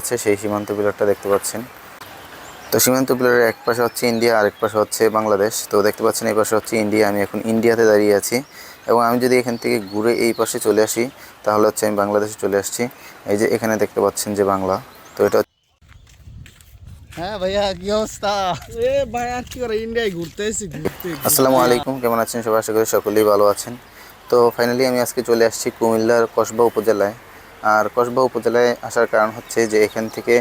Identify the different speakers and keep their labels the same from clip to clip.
Speaker 1: আছে সেই সীমান্ত পিলারটা দেখতে পাচ্ছেন। তো সীমান্ত পিলারের এক পাশে হচ্ছে ইন্ডিয়া আরেক পাশে হচ্ছে বাংলাদেশ তো দেখতে পাচ্ছেন এই পাশে হচ্ছে ইন্ডিয়া আমি এখন ইন্ডিয়াতে দাঁড়িয়ে আছি। এবং আমি যদি এখান থেকে ঘুরে এই পাশে চলে আসি তাহলে হচ্ছে আমি বাংলাদেশে চলে আসছি। এই যে এখানে দেখতে পাচ্ছেন যে বাংলা। তো এটা
Speaker 2: হ্যাঁ ভাইয়া কি অবস্থা? এ ভাই আর কি করে ইন্ডিয়ায় ঘুরতে এসেছি ঘুরতে
Speaker 1: আসসালামু আলাইকুম কেমন আছেন সবাই? আশা করি সকলেই ভালো আছেন। তো ফাইনালি আমি আজকে চলে আসছি কুমিল্লার কসবা উপজেলায়। আর কসবা উপজেলায় আসার কারণ হচ্ছে যে এখান থেকে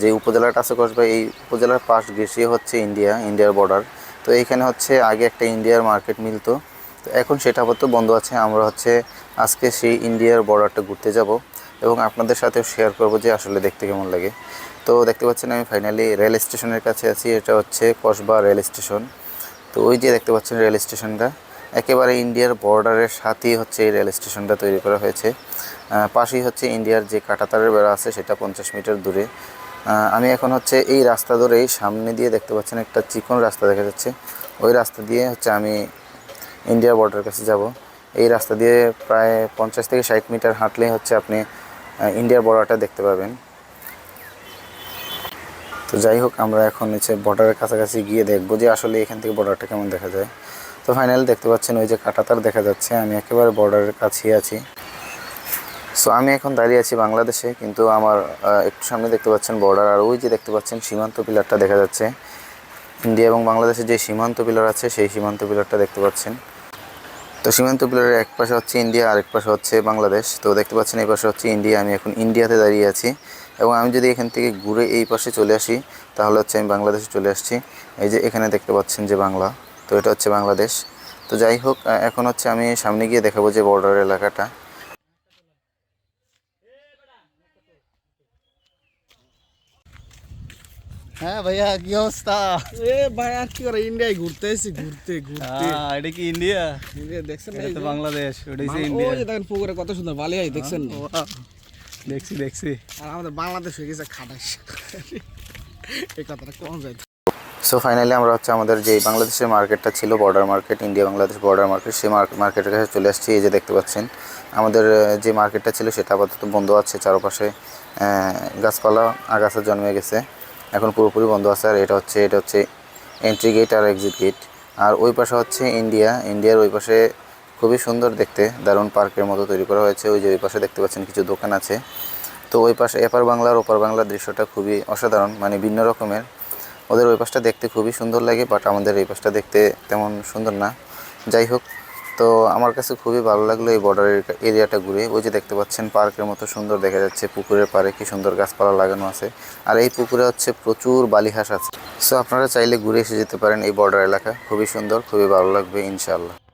Speaker 1: যে উপজেলাটা আছে কসবা, এই উপজেলার পাশ ঘেঁষিয়ে হচ্ছে ইন্ডিয়া, ইন্ডিয়ার বর্ডার তো এইখানে হচ্ছে আগে একটা ইন্ডিয়ার মার্কেট মিলতো। তো এখন সেটা আপাতত বন্ধ আছে। আমরা হচ্ছে আজকে সেই ইন্ডিয়ার বর্ডারটা ঘুরতে যাব এবং আপনাদের সাথেও শেয়ার করব যে আসলে দেখতে কেমন লাগে। তো দেখতে পাচ্ছেন আমি ফাইনালি রেল স্টেশনের কাছে আছি। এটা হচ্ছে কসবা রেল স্টেশন তো ওই যে দেখতে পাচ্ছেন রেল স্টেশনটা একেবারে ইন্ডিয়ার বর্ডারের সাথেই হচ্ছে এই রেল স্টেশনটা তৈরি করা হয়েছে। পাশেই হচ্ছে ইন্ডিয়ার যে কাঁটাতারের বেড়া আছে, সেটা পঞ্চাশ মিটার দূরে। আমি এখন হচ্ছে এই রাস্তা ধরেই সামনে দিয়ে দেখতে পাচ্ছেন একটা চিকন রাস্তা দেখা যাচ্ছে। ওই রাস্তা দিয়ে হচ্ছে আমি ইন্ডিয়ার বর্ডারের কাছে যাব। এই রাস্তা দিয়ে প্রায় পঞ্চাশ থেকে ষাট মিটার হাঁটলেই হচ্ছে আপনি ইন্ডিয়ার বর্ডারটা দেখতে পাবেন। তো যাই হোক, আমরা এখন হচ্ছে বর্ডারের কাছাকাছি গিয়ে দেখব যে আসলে এখান থেকে বর্ডারটা কেমন দেখা যায়। তো ফাইনালি দেখতে পাচ্ছেন ওই যে কাটাতার দেখা যাচ্ছে। আমি একেবারে বর্ডারের কাছেই আছি। সো আমি এখন দাঁড়িয়ে আছি বাংলাদেশে, কিন্তু আমার একটু সামনে দেখতে পাচ্ছেন বর্ডার আর ওই যে দেখতে পাচ্ছেন সীমান্ত পিলারটা দেখা যাচ্ছে। ইন্ডিয়া এবং বাংলাদেশের যে সীমান্ত পিলার আছে, সেই সীমান্ত পিলারটা দেখতে পাচ্ছেন। তো সীমান্ত পিলারের এক পাশে হচ্ছে ইন্ডিয়া আরেক পাশে হচ্ছে বাংলাদেশ। তো দেখতে পাচ্ছেন এই পাশে হচ্ছে ইন্ডিয়া আমি এখন ইন্ডিয়াতে দাঁড়িয়ে আছি। এবং আমি যদি এখান থেকে ঘুরে এই পাশে চলে আসি, তাহলে হচ্ছে আমি বাংলাদেশে চলে আসছি। এই যে এখানে দেখতে পাচ্ছেন যে বাংলা, তো এটা হচ্ছে বাংলাদেশ। তো যাই হোক এখন হচ্ছে আমি সামনে গিয়ে দেখাবো যে বর্ডার এলাকাটা।
Speaker 2: হ্যাঁ ভাইয়া কি অবস্থা? এ ভাই আর কি করে? ইন্ডিয়ায় ঘুরতে এসেছি ঘুরতে ঘুরতে।
Speaker 3: এটা কি ইন্ডিয়া
Speaker 2: ইন্ডিয়া দেখছেন না
Speaker 3: এটা? বাংলাদেশ ওটা হচ্ছে
Speaker 2: বাং-
Speaker 3: ইন্ডিয়া
Speaker 2: ওই যে দেখেন পুকুরে কত সুন্দর বালিয়াই দেখছেন না?
Speaker 3: দেখছি দেখছি।
Speaker 2: আর আমাদের বাংলাদেশ হয়ে গেছে খাটাস। এই কথাটা কম যায়
Speaker 1: সো ফাইনালি আমরা হচ্ছে আমাদের যে বাংলাদেশের মার্কেটটা ছিল border market India Bangladesh border market সেই মার্কেটের কাছে চলে আসছি এই যে দেখতে পাচ্ছেন। আমাদের যে মার্কেটটা ছিল সেটা আপাতত বন্ধ আছে চারপাশে আহ, গাছপালা আগাছা জন্মে গেছে। এখন পুরোপুরি বন্ধ আছে, আর এটা হচ্ছে এটা হচ্ছে এন্ট্রি গেট আর এক্সিট গেট আর ওই পাশে হচ্ছে ইন্ডিয়া ইন্ডিয়ার ওই পাশে খুবই সুন্দর দেখতে, দারুণ পার্কের মতো তৈরি করা হয়েছে। ওই যে ওই পাশে দেখতে পাচ্ছেন কিছু দোকান আছে। তো ওই পাশে এপার বাংলার ওপার বাংলার দৃশ্যটা খুবই অসাধারণ মানে ভিন্ন রকমের। ওদের ওই পাশটা দেখতে খুবই সুন্দর লাগে বাট আমাদের এই পাশটা দেখতে তেমন সুন্দর না। যাই হোক তো আমার কাছে খুবই ভালো লাগল এই বর্ডার এরিয়াটা ঘুরে। ওই যে দেখতে পাচ্ছেন, পার্কের মতো সুন্দর দেখা যাচ্ছে পুকুরের পারে কি সুন্দর গাছপালা লাগানো আছে। আর এই পুকুরে হচ্ছে প্রচুর বালিহাঁস আছে। সো আপনারা চাইলে ঘুরে এসে যেতে পারেন এই বর্ডার এলাকা। খুবই সুন্দর, খুবই ভালো লাগবে ইনশাআল্লাহ।